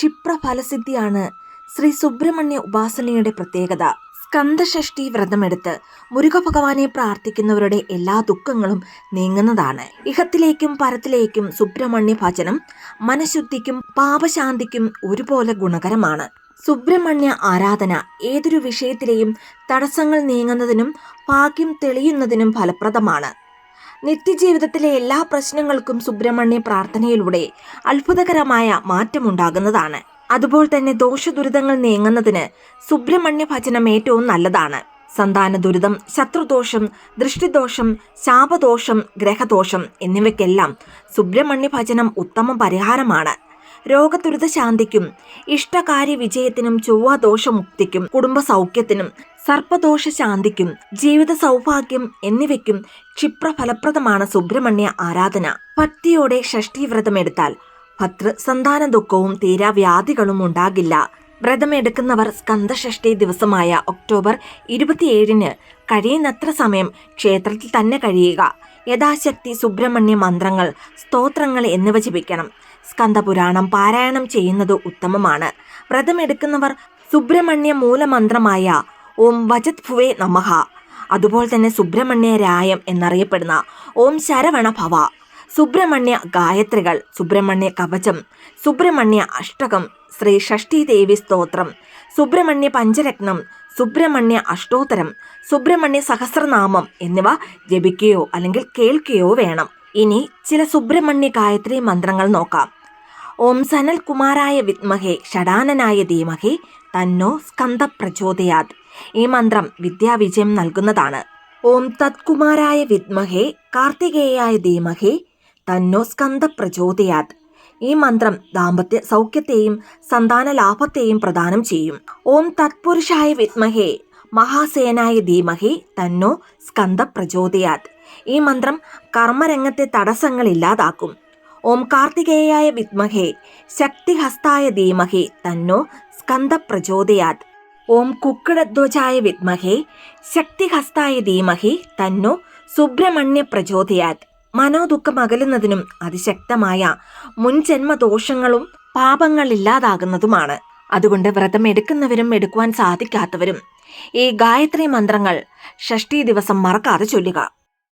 ക്ഷിപ്ര ഫലസിദ്ധിയാണ് ശ്രീ സുബ്രഹ്മണ്യ ഉപാസനയുടെ പ്രത്യേകത. സ്കന്ദഷഷ്ഠി വ്രതമെടുത്ത് മുരുക ഭഗവാനെ പ്രാർത്ഥിക്കുന്നവരുടെ എല്ലാ ദുഃഖങ്ങളും നീങ്ങുന്നതാണ്. ഇഹത്തിലേക്കും പരത്തിലേക്കും സുബ്രഹ്മണ്യ ഭജനം മനഃശുദ്ധിക്കും പാപശാന്തിക്കും ഒരുപോലെ ഗുണകരമാണ്. സുബ്രഹ്മണ്യ ആരാധന ഏതൊരു വിഷയത്തിലെയും തടസ്സങ്ങൾ നീങ്ങുന്നതിനും ഭാഗ്യം തെളിയുന്നതിനും ഫലപ്രദമാണ്. നിത്യജീവിതത്തിലെ എല്ലാ പ്രശ്നങ്ങൾക്കും സുബ്രഹ്മണ്യ പ്രാർത്ഥനയിലൂടെ അത്ഭുതകരമായ മാറ്റമുണ്ടാകുന്നതാണ്. അതുപോലെ തന്നെ ദോഷദുരിതങ്ങൾ നീങ്ങുന്നതിന് സുബ്രഹ്മണ്യ ഭജനം ഏറ്റവും നല്ലതാണ്. സന്താന ദുരിതം ശത്രുദോഷം ദൃഷ്ടിദോഷം ശാപദോഷം ഗ്രഹദോഷം എന്നിവയ്ക്കെല്ലാം സുബ്രഹ്മണ്യ ഭജനം ഉത്തമ പരിഹാരമാണ്. രോഗദുരിത ശാന്തിക്കും ഇഷ്ടകാര്യ വിജയത്തിനും ചൊവ്വാദോഷമുക്തിക്കും കുടുംബസൗഖ്യത്തിനും സർപ്പദോഷ ശാന്തിക്കും ജീവിത സൗഭാഗ്യം എന്നിവയ്ക്കും ക്ഷിപ്രഫലപ്രദമാണ് സുബ്രഹ്മണ്യ ആരാധന. ഭക്തിയോടെ ഷഷ്ഠീവ്രതമെടുത്താൽ ഭക്തൃ സന്താന ദുഃഖവും തീരാവ്യാധികളും ഉണ്ടാകില്ല. വ്രതമെടുക്കുന്നവർ സ്കന്ദഷഷ്ഠി ദിവസമായ ഒക്ടോബർ ഇരുപത്തിയേഴിന് കഴിയുന്നത്ര സമയം ക്ഷേത്രത്തിൽ തന്നെ കഴിയുക. യഥാശക്തി സുബ്രഹ്മണ്യ മന്ത്രങ്ങൾ സ്തോത്രങ്ങൾ എന്നിവ ജപിക്കണം. സ്കന്ദപുരാണം പാരായണം ചെയ്യുന്നത് ഉത്തമമാണ്. വ്രതമെടുക്കുന്നവർ സുബ്രഹ്മണ്യ മൂലമന്ത്രമായ ഓം വജത് ഭുവേ നമഹ അതുപോലെ തന്നെ സുബ്രഹ്മണ്യ രായം എന്നറിയപ്പെടുന്ന ഓം ശരവണ ഭവ. സുബ്രഹ്മണ്യ ഗായത്രികൾ സുബ്രഹ്മണ്യ കവചം സുബ്രഹ്മണ്യ അഷ്ടകം ശ്രീ ഷഷ്ടി ദേവി സ്തോത്രം സുബ്രഹ്മണ്യ പഞ്ചരത്നം സുബ്രഹ്മണ്യ അഷ്ടോത്തരം സുബ്രഹ്മണ്യ സഹസ്രനാമം എന്നിവ ജപിക്കുകയോ അല്ലെങ്കിൽ കേൾക്കുകയോ വേണം. ഇനി ചില സുബ്രഹ്മണ്യ ഗായത്രി മന്ത്രങ്ങൾ നോക്കാം. ഓം സനൽ കുമാരായ വിദ്മഹേ ഷടാനനായ ധീമഹേ തന്നോ സ്കന്ദ പ്രചോദയാത് ഈ മന്ത്രം വിദ്യാവിജയം നൽകുന്നതാണ്. ഓം തത്കുമാരായ വിദ്മഹേ കാർത്തികേയായ ധീമഹേ തന്നോ സ്കന്ദ പ്രചോദയാത് ഈ മന്ത്രം ദാമ്പത്യ സൗഖ്യത്തെയും സന്താന ലാഭത്തെയും പ്രദാനം ചെയ്യും. ഓം തത്പുരുഷായ വിദ്മഹേ മഹാസേനായ ധീമഹേ തന്നോ സ്കന്ദ പ്രചോദയാത് ഈ മന്ത്രം കർമ്മരംഗത്തെ തടസ്സങ്ങൾ ഇല്ലാതാക്കും. ഓം കാർത്തികേയായ വിദ്മഹേ ശക്തിഹസ്തായ ധീമഹേ തന്നോ സ്കന്ദ പ്രചോദയാത് ഓം കുക്കിടധ്വജായ വിദ്മഹേ ശക്തിഹസ്തായ ധീമഹേ തന്നോ സുബ്രഹ്മണ്യ പ്രചോദയാത് മനോദുഃഖം അകലുന്നതിനും അതിശക്തമായ മുൻജന്മദോഷങ്ങളും പാപങ്ങളില്ലാതാകുന്നതുമാണ്. അതുകൊണ്ട് വ്രതം എടുക്കുന്നവരും എടുക്കുവാൻ സാധിക്കാത്തവരും ഈ ഗായത്രി മന്ത്രങ്ങൾ ഷഷ്ടി ദിവസം മറക്കാതെ ചൊല്ലുക.